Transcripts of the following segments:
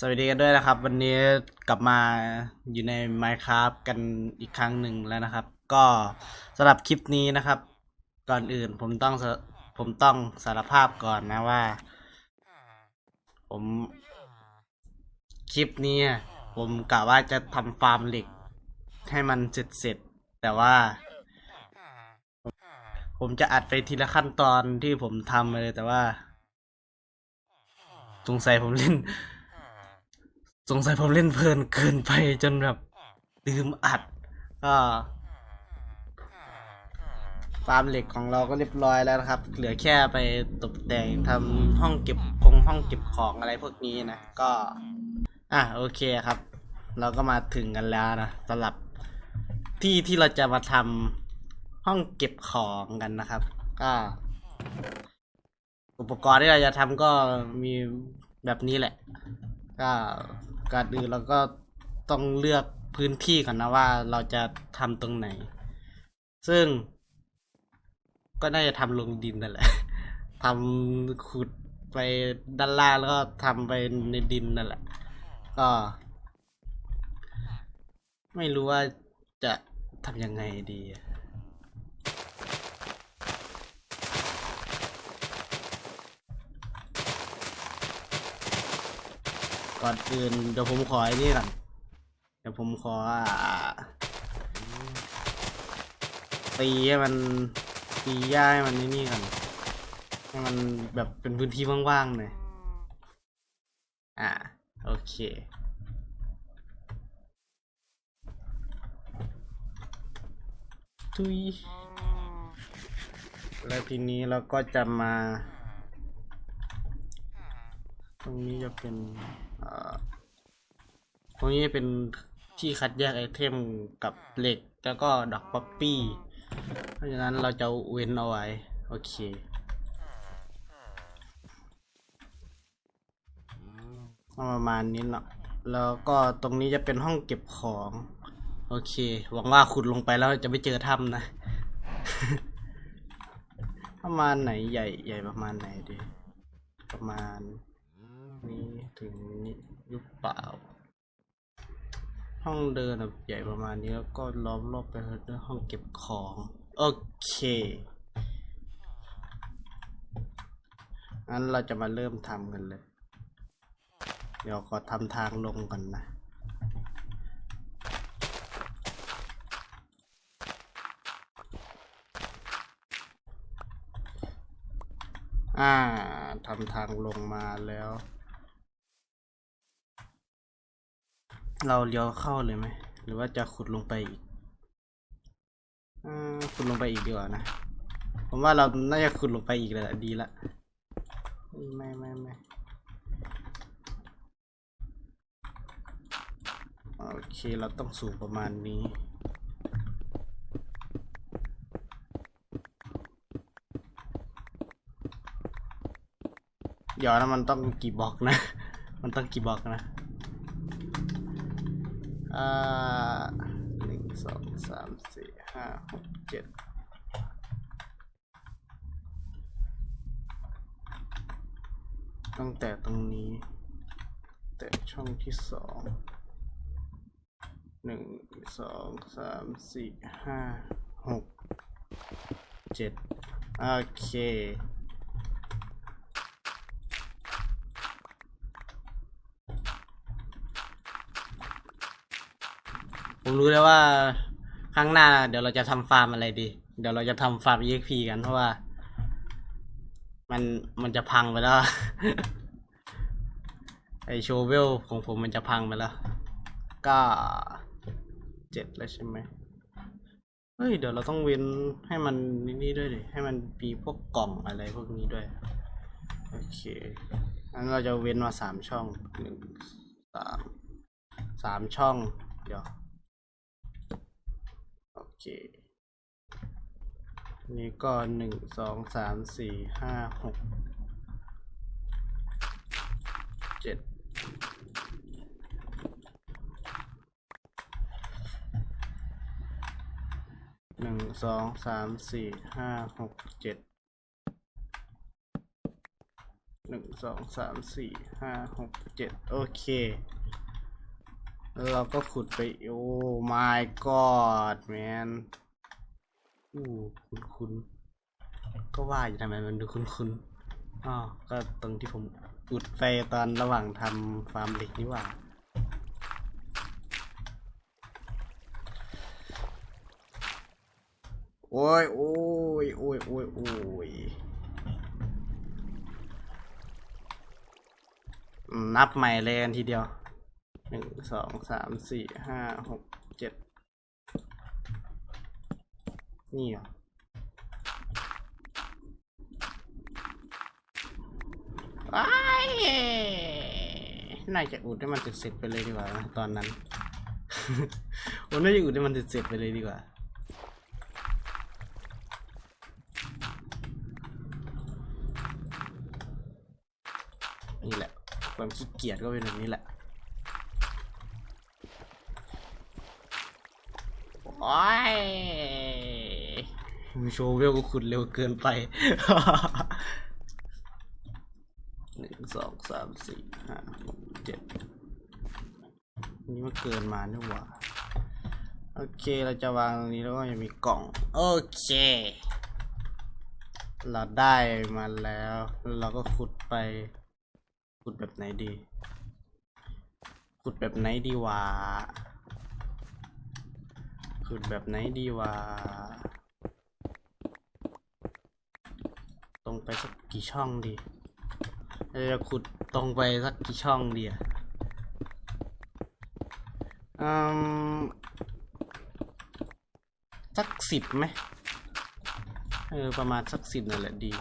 สวัสดีกันด้วยนะครับ วันนี้กลับมาอยู่ใน Minecraft กันอีกครั้งหนึ่งแล้วนะครับ ก็สำหรับคลิปนี้นะครับ ก่อนอื่นผมต้องผมต้องสารภาพก่อนนะว่า ผมคลิปนี้ผมกะว่าจะทำฟาร์มเหล็ก ให้มันเสร็จเสร็จ แต่ว่า ผมจะอัดไปทีละขั้นตอนที่ผมทำเลยแต่ว่าสงสัยผมเล่น สงสัยผมเล่นเพลินเกินไปจนแบบลืมอัดก็ฟาร์มเหล็กของเราก็เรียบร้อยแล้วนะครับ เหลือแค่ไปตกแต่งทำห้องเก็บคงห้องเก็บของอะไรพวกนี้นะ ก็ อะโอเคครับ เราก็มาถึงกันแล้วนะสำหรับที่ที่เราจะมาทำห้องเก็บของกันนะครับ ก็อุปกรณ์ที่เราจะทำก็มีแบบนี้แหละ ก็ ก่อนอื่นเราก็ต้องเลือกพื้นที่ก่อนนะว่าเราจะทำตรงไหน ซึ่ง ก็น่าจะทำลงดินนั่นแหละทำขุดไปด้านล่างแล้วก็ทำไปในดินนั่นแหละ ก็ ไม่รู้ว่าจะทำยังไงดี ก่อนอื่นเดี๋ยวผมขอไอ้นี่ก่อนเดี๋ยวผมขอตีให้มันตีหญ้าให้มันนี่นี่ก่อนให้มันแบบเป็นพื้นที่ว่างๆหน่อยอ่าโอเคทุยแล้วทีนี้เราก็จะมา ตรงนี้จะเป็น ตรงนี้เป็นที่คัดแยกไอเทมกับเหล็กแล้วก็ดอกป๊อปปี้ เพราะฉะนั้นเราจะเว้นเอาไว้ โอเคประมาณนี้เนาะแล้วก็ตรงนี้จะเป็นห้องเก็บของ โอเค หวังว่าขุดลงไปแล้วจะไม่เจอถ้ำนะ ประมาณไหนใหญ่ใหญ่ประมาณไหนดี ประมาณ ถึงนี้หรือเปล่า ห้องเดินแบบใหญ่ประมาณนี้แล้วก็ล้อมรอบไปด้วยห้องเก็บของ โอเคงั้นเราจะมาเริ่มทำกันเลย เดี๋ยวขอทำทางลงก่อนนะอ่าทำทางลงมาแล้ว เราเลี้ยวเข้าเลยไหม หรือว่าจะขุดลงไปอีกอ่าขุดลงไปอีกดีกว่านะ ผมว่าเราน่าจะขุดลงไปอีกเลยดีละ ไม่ไม่ไม่โอเค เราต้องสูงประมาณนี้เดี๋ยวนะมันต้องกี่บล็อกนะ มันต้องกี่บล็อกนะ หนึ่งสองสามสี่ห้าหกเจ็ดตั้งแต่ตรงนี้ แต่ช่องที่สองหนึ่งสองสามสี่ห้าหกเจ็ดโอเค ผมรู้แล้วว่าครั้งหน้า เดี๋ยวเราจะทำฟาร์มอะไรดี เดี๋ยวเราจะทำฟาร์ม EXP กันเพราะว่า มันมันจะพังไปแล้ว ไอโชเวลของผมมันจะพังไปแล้ว ก็เจ็ดแล้วใช่ไหมเฮ้ย เดี๋ยวเราต้องเว้นให้มันนี่ด้วยดิ ให้มันมีพวกกล่องอะไรพวกนี้ด้วย โอเคงั้นเราจะเว้นมาสามช่องหนึ่งสามสามช่อง เดี๋ยว เค นี่ก็หนึ่งสองสามสี่ห้าหกเจ็ดหนึ่งสองสามสี่ห้าหกเจ็ดหนึ่งสองสามสี่ห้าหกเจ็ดโอเค แล้วเราก็ขุดไป โอ้ my god man อู้คุณคุณก็ว่าอยู่ทำไมมันดูคุณคุณอ๋อก็ตรงที่ผมอุดไปตอนระหว่างทำฟาร์มเหล็กนี่หว่าโอ้ยโอ้ยโอ้ยโอ้ยโอ้ยนับใหม่เลยกันทีเดียว หนึ่งสองสามสี่ห้าหกเจ็ดนี่เหรอว้ายน่าจะอุดให้มันเสร็จไปเลยดีกว่านะตอนนั้นโอ้น่าจะอุดให้มันเสร็จไปเลยดีกว่านี่แหละความขี้เกียจก็เป็นแบบนี้แหละ โอ้ยมึงโชว์เวลกูขุดเร็วเกินไป หนึ่งสองสามสี่ห้าหกเจ็ดนี่มันเกินมานี่หว่า โอเคเราจะวางตรงนี้แล้วก็จะมีกล่อง โอเค เราได้มาแล้วแล้วเราก็ขุดไป ขุดแบบไหนดี ขุดแบบไหนดีวะ ขุดแบบไหนดีวะ ตรงไปสักกี่ช่องดีเราจะขุดตรงไปสักกี่ช่องดีอะอืมสักสิบไหมเออ ประมาณสักสิบนั่นแหละดี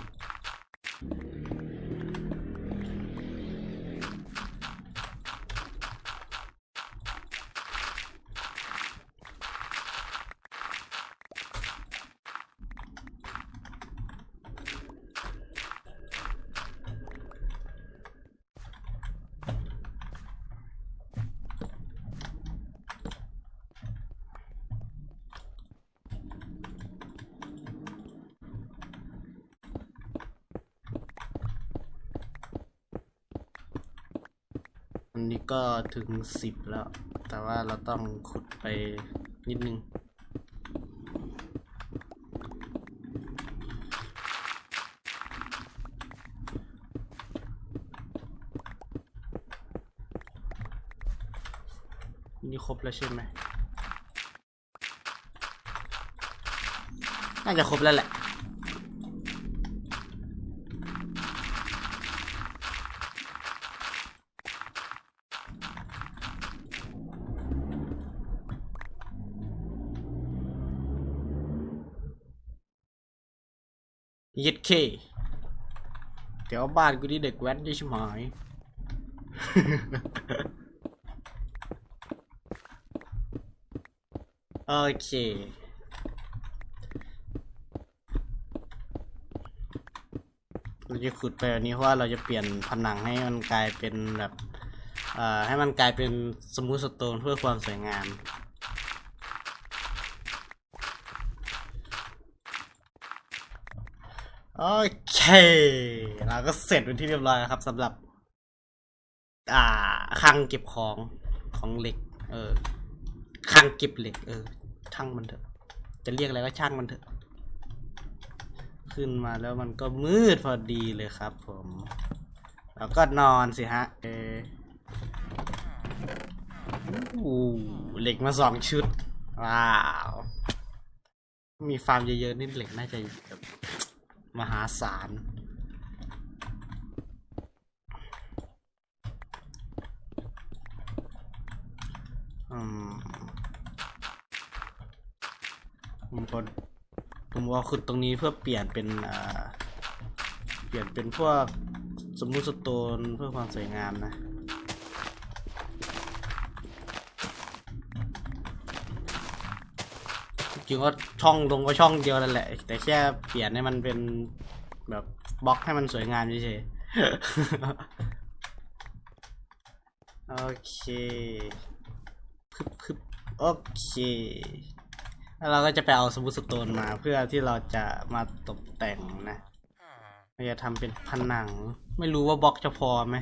อันนี้ก็ถึงสิบแล้ว แต่ว่าเราต้องขุดไปนิดนึง นี่ครบแล้วใช่ไหม น่าจะครบแล้วแหละ เย็ดเคเดี๋ยวบ้านกูนี่เด็กแว้นยี่ชิมหายโอเค เราจะขุดไปแบบนี้เพราะว่าเราจะเปลี่ยนผนังให้มันกลายเป็นแบบ เอ่อ ให้มันกลายเป็นสมูทสโตนเพื่อความสวยงาม โอเคเราก็เสร็จเป็นที่เรียบร้อยแล้วครับสำหรับ อ่าคลังเก็บของของเหล็ก เออคลังเก็บเหล็ก เออ ช่างมันเถอะ จะเรียกอะไรก็ช่างมันเถอะ ขึ้นมาแล้วมันก็มืดพอดีเลยครับ ผมแล้วก็นอนสิฮะ เอออู้เหล็กมาสองชุด ว้าว มีฟาร์มเยอะๆนี่เหล็กน่าจะ มหาศาลอืมผมก็ผมว่าขุดตรงนี้เพื่อเปลี่ยนเป็นอ่าเปลี่ยนเป็นพวกสมุดสโตนเพื่อความสวยงามนะ จริงก็ช่องตรงก็ช่องเดียวนั่นแหละ แต่แค่เปลี่ยนให้มันเป็นแบบบล็อกให้มันสวยงามเฉยๆ โอเคพึบพึบโอเค แล้วเราก็จะไปเอาสมุทสโตนมาเพื่อที่เราจะมาตกแต่งนะเราจะทำเป็นผนัง ไม่รู้ว่าบล็อกจะพอไหม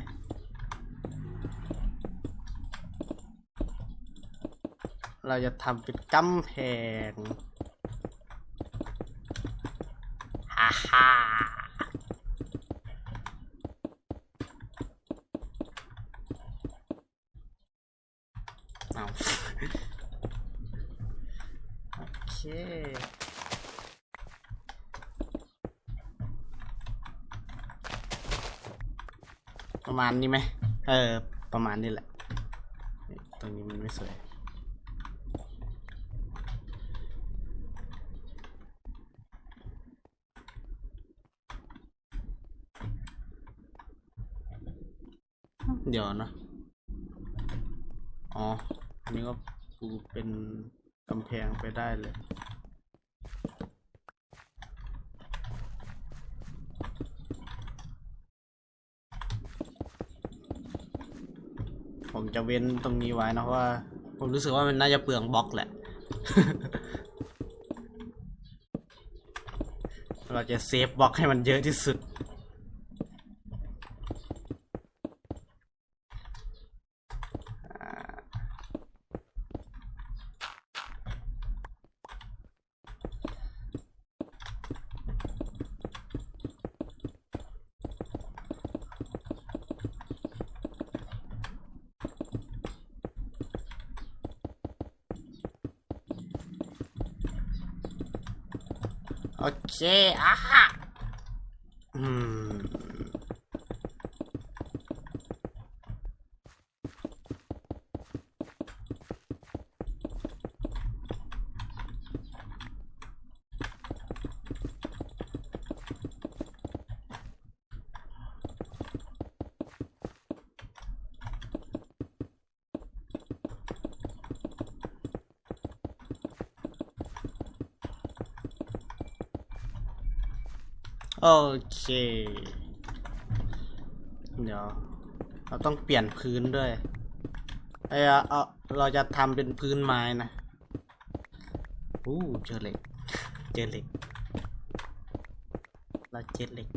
เราจะทำเป็นกำแพงฮ่าฮ่าเอาโอเคประมาณนี้ไหมเออ ประมาณนี้แหละ ตรงนี้มันไม่สวย เดี๋ยวนะ อ๋อ อันนี้ก็ปูเป็นกำแพงไปได้เลยผมจะเว้นตรงนี้ไว้นะเพราะว่า ผมรู้สึกว่ามันน่าจะเปลืองบล็อกแหละ เราจะเซฟบล็อกให้มันเยอะที่สุด โอเโอเค เดี๋ยว เราต้องเปลี่ยนพื้นด้วยไอ้เอเอาเราจะทำเป็นพื้นไม้นะอู้เจอเหล็ก เจอเหล็ก เราเจอเหล็ก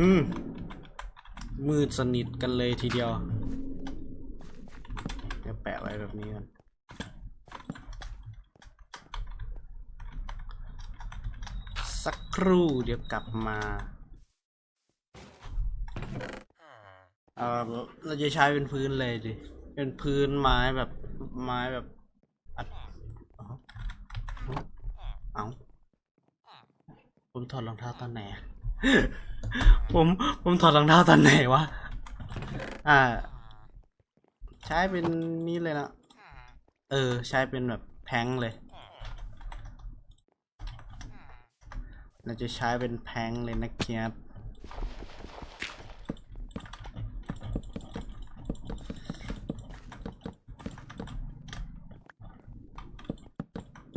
อืม มืด สนิทกันเลยทีเดียวเดี๋ยวแปะไว้แบบนี้กันสักครู่เดี๋ยวกลับมาเออเราจะใช้เป็นพื้นเลยดิ เป็นพื้นไม้แบบไม้แบบอัดเอาผมถอดรองเท้าตอนไหนผมผมถอดรองเท้าตอนไหนวะ อ่า ใช้เป็นนี้เลยนะเออ ใช้เป็นแบบแพงเลย เราจะใช้เป็นแพงเลยนะครับ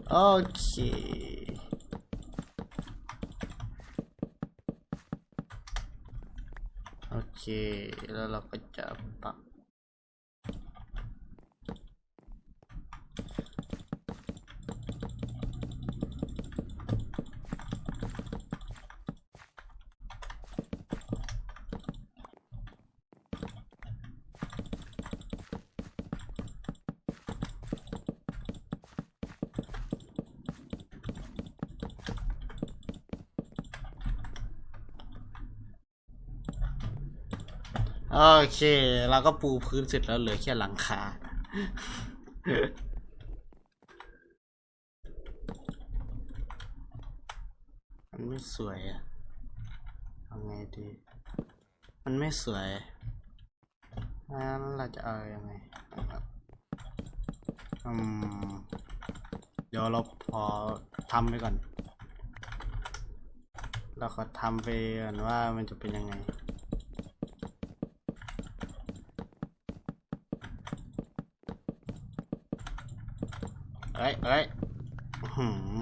โอเค โอเค แล้วเราก็จะปัก โอเค เราก็ปูพื้นเสร็จแล้วเหลือแค่หลังคา มันไม่สวยอะเอาไงดี มันไม่สวยงั้นเราจะเอาอยัางไงอืมเดี๋ยวเราพอทำไปก่อน เราขอทำไปก่อนว่ามันจะเป็นยังไง เฮ้ยหือ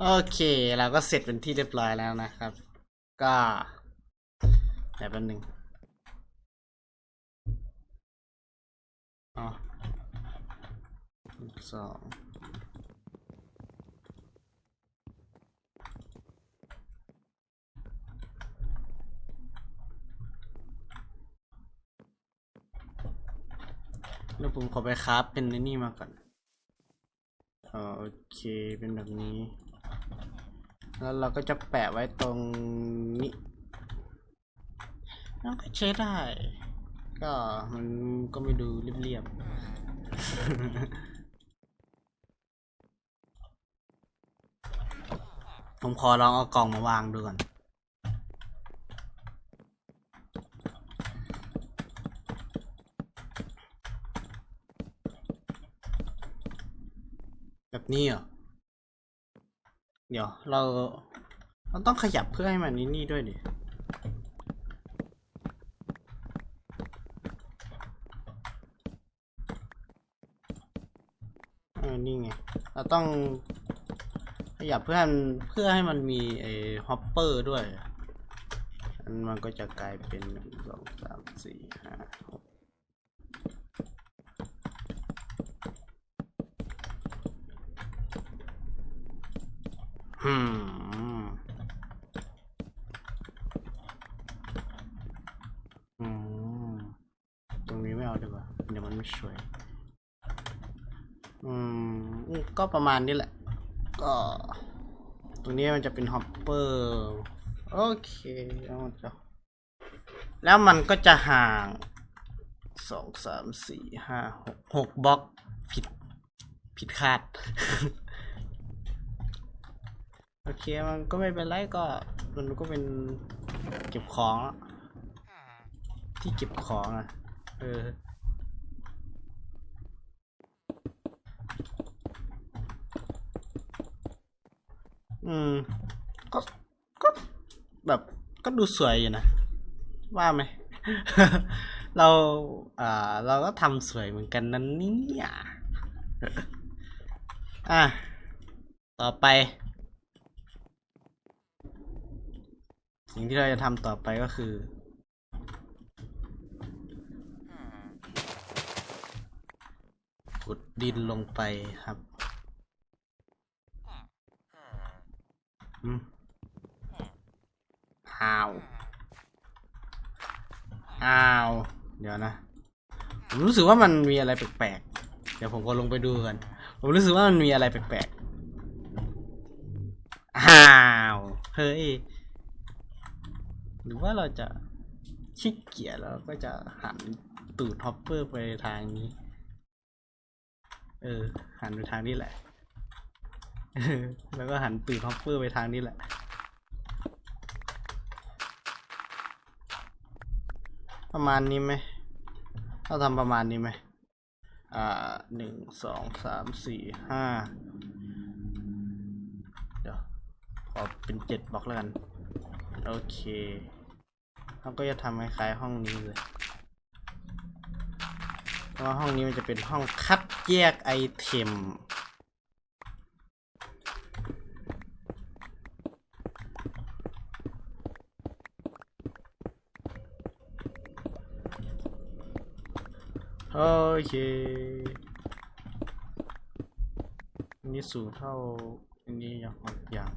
โอเคเราก็เสร็จเป็นที่เรียบร้อยแล้วนะครับ ก็เดี๋ยวแป๊บนึง อ๋อสอง แล้วผมขอไปคราฟเป็นนี่มาก่อนโอเคเป็นแบบนี้ แล้วเราก็จะแปะไว้ตรงนี้แล้วก็ใช้ได้ ก็มันก็ไม่ดูเรียบๆผมขอลองเอากล่องมาวางดูก่อน นี้เหรอ เดี๋ยวเราเราต้องขยับเพื่อให้มันนี่นี่ด้วยดิ เออ นี่ไง เราต้องขยับเพื่อให้มันเพื่อให้มันมีไอ้ฮอปเปอร์ด้วยอันมันก็จะกลายเป็นหนึ่งสองสามสี่ห้า อืมอืมตรงนี้ไม่เอาดีกว่าเดี๋ยวมันไม่สวยอืมอืมก็ประมาณนี้แหละ ก็ ตรงนี้มันจะเป็นฮอปเปอร์โอเคแล้วมันจะแล้วมันก็จะห่างสองสามสี่ห้าหกหกบล็อกผิด ผิดคาด โอเคมันก็ไม่เป็นไรก็มันก็เป็นเก็บของที่เก็บของอะ เอออืมก็ก็แบบก็ดูสวยอยู่นะ ว่าไหม เรา อ่า เราก็ทำสวยเหมือนกันนั่นนี่ยอะ ต่อไป สิ่งที่เราจะทำต่อไปก็คือ ขุดดินลงไปครับอ้าว อ้าว เดี๋ยวนะ ผมรู้สึกว่ามันมีอะไรแปลกๆ เดี๋ยวผมก็ลงไปดูกัน ผมรู้สึกว่ามันมีอะไรแปลกๆ อ้าว เฮ้ย หรือว่าเราจะขี้เกียจแล้วก็จะหันตูดฮอปเปอร์ไปทางนี้ เออ หันไปทางนี้แหละ แล้วก็หันตูดฮอปเปอร์ไปทางนี้แหละ ประมาณนี้ไหมเราทำประมาณนี้ไหมอ่าหนึ่งสองสามสี่ห้าเดี๋ยวขอเป็นเจ็ดบล็อกแล้วกัน โอเค เราก็จะทำคล้ายๆห้องนี้เลยเพราะว่าห้องนี้มันจะเป็นห้องคัดแยกไอเทมโอเคอันนี้สูงเท่าอันนี้อย่างอย่าง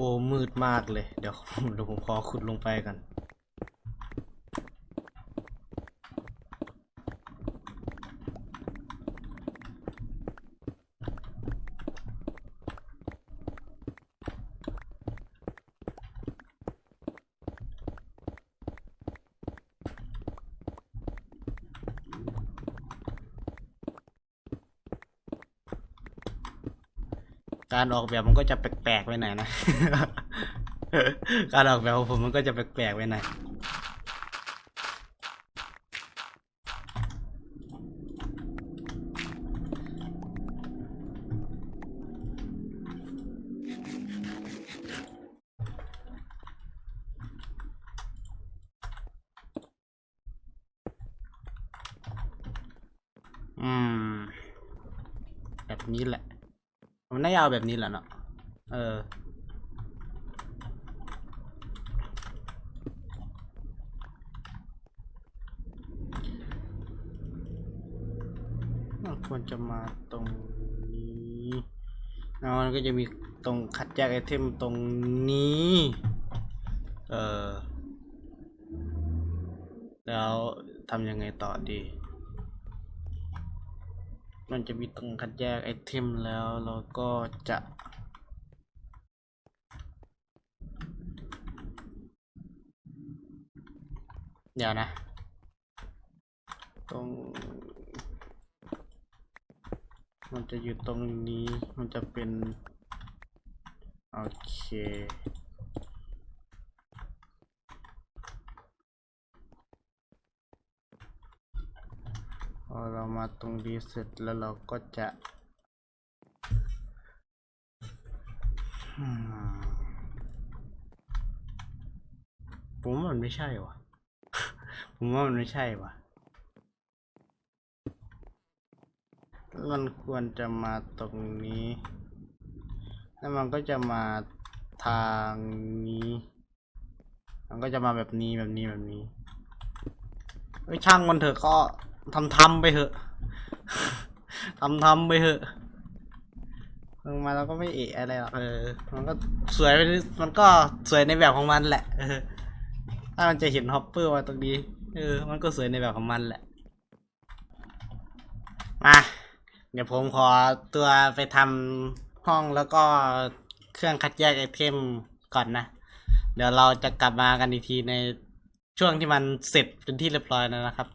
อ้มืดมากเลย เดี๋ยวเดี๋ยวผมขอขุดลงไปกัน การออกแบบมันก็จะแปลกๆไปหน่อยนะ การออกแบบของผมมันก็จะแปลกๆไปหน่อยอืม แบบนี้แหละ มันน่าจะ เอาแบบนี้แหละเนาะ เออ ควรจะมาตรงนี้แล้วมันก็จะมีตรงคัดแยกไอเทมตรงนี้ เออ แล้วทำยังไงต่อดี มันจะมีตรงคัดแยกไอเทมแล้วเราก็จะเดี๋ยวนะ ตรง มันจะอยู่ตรงนี้ มันจะเป็น โอเค พอเรา มาตรงนี้เสร็จแล้วเราก็จะผมว่ามันไม่ใช่วะผมว่ามันไม่ใช่วะมันควรจะมาตรงนี้ แล้วมันก็จะมาทางนี้ มันก็จะมาแบบนี้แบบนี้แบบนี้เอ้ยช่างมันเถอะก็ทำทำๆไปเถอะ ทำทำๆไปเถอะลงมาแล้วก็ไม่เอะอะไรหรอกเออ มันก็สวยไปมันก็สวยในแบบของมันแหละเออถ้ามันจะเห็นฮอปเปอร์มาตรงนี้เออ มันก็สวยในแบบของมันแหละ มาเดี๋ยวผมขอตัวไปทำห้องแล้วก็เครื่องคัดแยกไอเทมก่อนนะ เดี๋ยวเราจะกลับมากันอีกทีในช่วงที่มันเสร็จเป็นที่เรียบร้อยแล้วนะครับ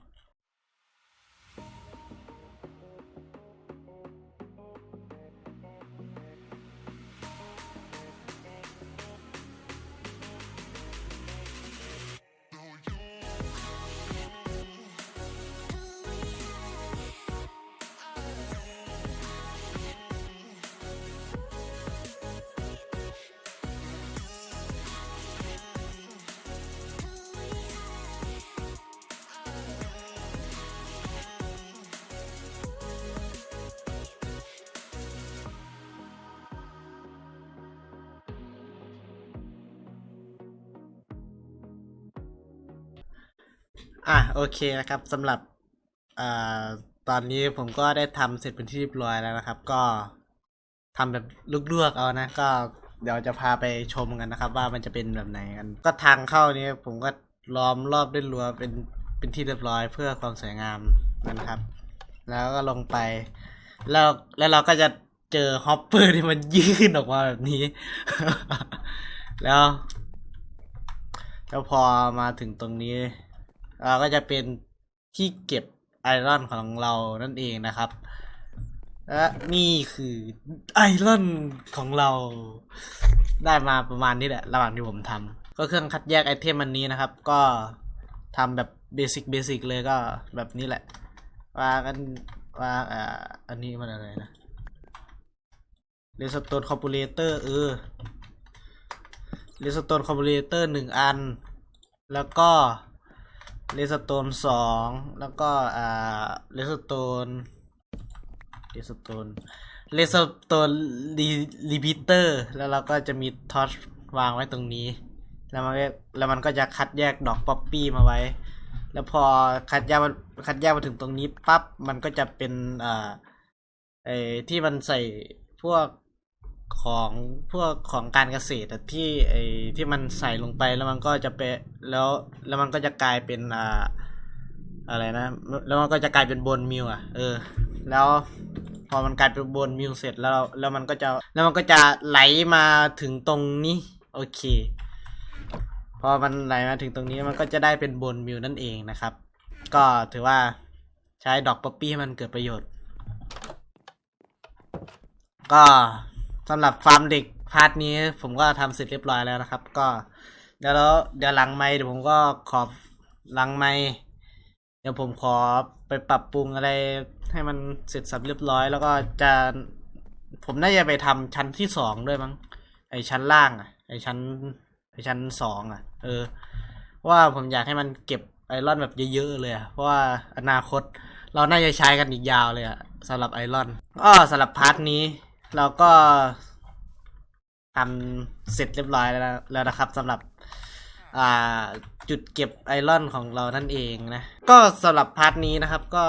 อะโอเคนะครับสำหรับอตอนนี้ผมก็ได้ทำเสร็จเป็นที่เรียบร้อยแล้วนะครับ ก็ทำแบบลวกๆเอานะ ก็เดี๋ยวจะพาไปชมกันนะครับ ว่ามันจะเป็นแบบไหนกัน ก็ทางเข้านี้ผมก็ล้อมรอบด้วยรั้วเป็นเป็นที่เรียบร้อยเพื่อความสวยงามนะครับ แล้วก็ลงไป แล้วแล้วเราก็จะเจอฮอปเปอร์ที่มันยื่นออกมาแบบนี้ แล้วแล้วพอมาถึงตรงนี้ เราก็จะเป็นที่เก็บไอรอนของเรานั่นเองนะครับ และนี่คือไอรอนของเราได้มาประมาณนี้แหละ ระหว่างที่ผมทำก็เครื่องคัดแยกไอเทมอันนี้นะครับ ก็ทำแบบเบสิกเบสิกเลยก็แบบนี้แหละวางกันวางอ่าอันนี้มันอะไรนะเรสโตนคอมปูเลเตอร์เออเรสโตนคอมปูเลเตอร์หนึ่งอัน แล้วก็ เลสโตนสองแล้วก็อ่าเลสโตนเลสโตนเลสโตนรีรีพิเตอร์แล้วเราก็จะมีทอชวางไว้ตรงนี้ แล้วมันแล้วมันก็จะคัดแยกดอกป๊อปปี้มาไว้ แล้วพอคัดแยกมันคัดแยกมาถึงตรงนี้ปั๊บมันก็จะเป็นอ่าไอที่มันใส่พวก ของพวกของการเกษตรอะที่ไอ้ที่มันใส่ลงไปแล้วมันก็จะไปแล้วแล้วมันก็จะกลายเป็นอ่าอะไรนะแล้วมันก็จะกลายเป็นบนมิวอะ เออ แล้วพอมันกลายเป็นบนมิวเสร็จแล้ว แล้วมันก็จะแล้วมันก็จะไหลมาถึงตรงนี้ โอเค พอมันไหลมาถึงตรงนี้มันก็จะได้เป็นบนมิวนั่นเองนะครับ ก็ถือว่าใช้ดอกป๊อปปี้ให้มันเกิดประโยชน์ ก็ สำหรับฟาร์มเด็กพาร์ทนี้ ผมก็ทำเสร็จเรียบร้อยแล้วนะครับ ก็เดี๋ยวแล้วเดี๋ยวหลังไม่เดี๋ยวผมก็ขอหลังไม่เดี๋ยวผมขอไปปรับปรุงอะไรให้มันเสร็จสับเรียบร้อย แล้วก็จะผมน่าจะไปทำชั้นที่สองด้วยมั้งไอชั้นล่างอะไอชั้นไอชั้นสองอะ เออ ว่าผมอยากให้มันเก็บไอรอนแบบเยอะๆเลยอะเพราะว่าอนาคตเราน่าจะใช้กันอีกยาวเลยอะสำหรับไอรอนก็สำหรับพาร์ทนี้ เราก็ทำเสร็จเรียบร้อยแล้วนะแล้วนะครับสำหรับอ่าจุดเก็บไอรอนของเรานั่นเองนะ ก็สำหรับพาร์ทนี้นะครับ ก็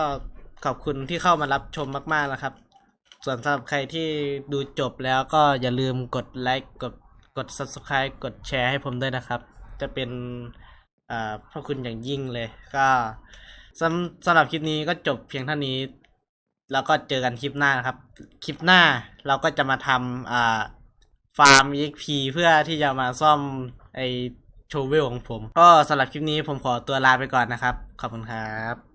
ขอบคุณที่เข้ามารับชมมากๆนะครับ ส่วนสำหรับใครที่ดูจบแล้วก็อย่าลืมกดไลค์กดกด subscribe กดแชร์ให้ผมด้วยนะครับ จะเป็นอ่าพระคุณอย่างยิ่งเลย ก็สำสำหรับคลิปนี้ก็จบเพียงเท่านี้ แล้วก็เจอกันคลิปหน้านะครับ คลิปหน้าเราก็จะมาทำอ่าฟาร์ม EXP เพื่อที่จะมาซ่อมไอโชเวลของผม ก็สำหรับคลิปนี้ผมขอตัวลาไปก่อนนะครับ ขอบคุณครับ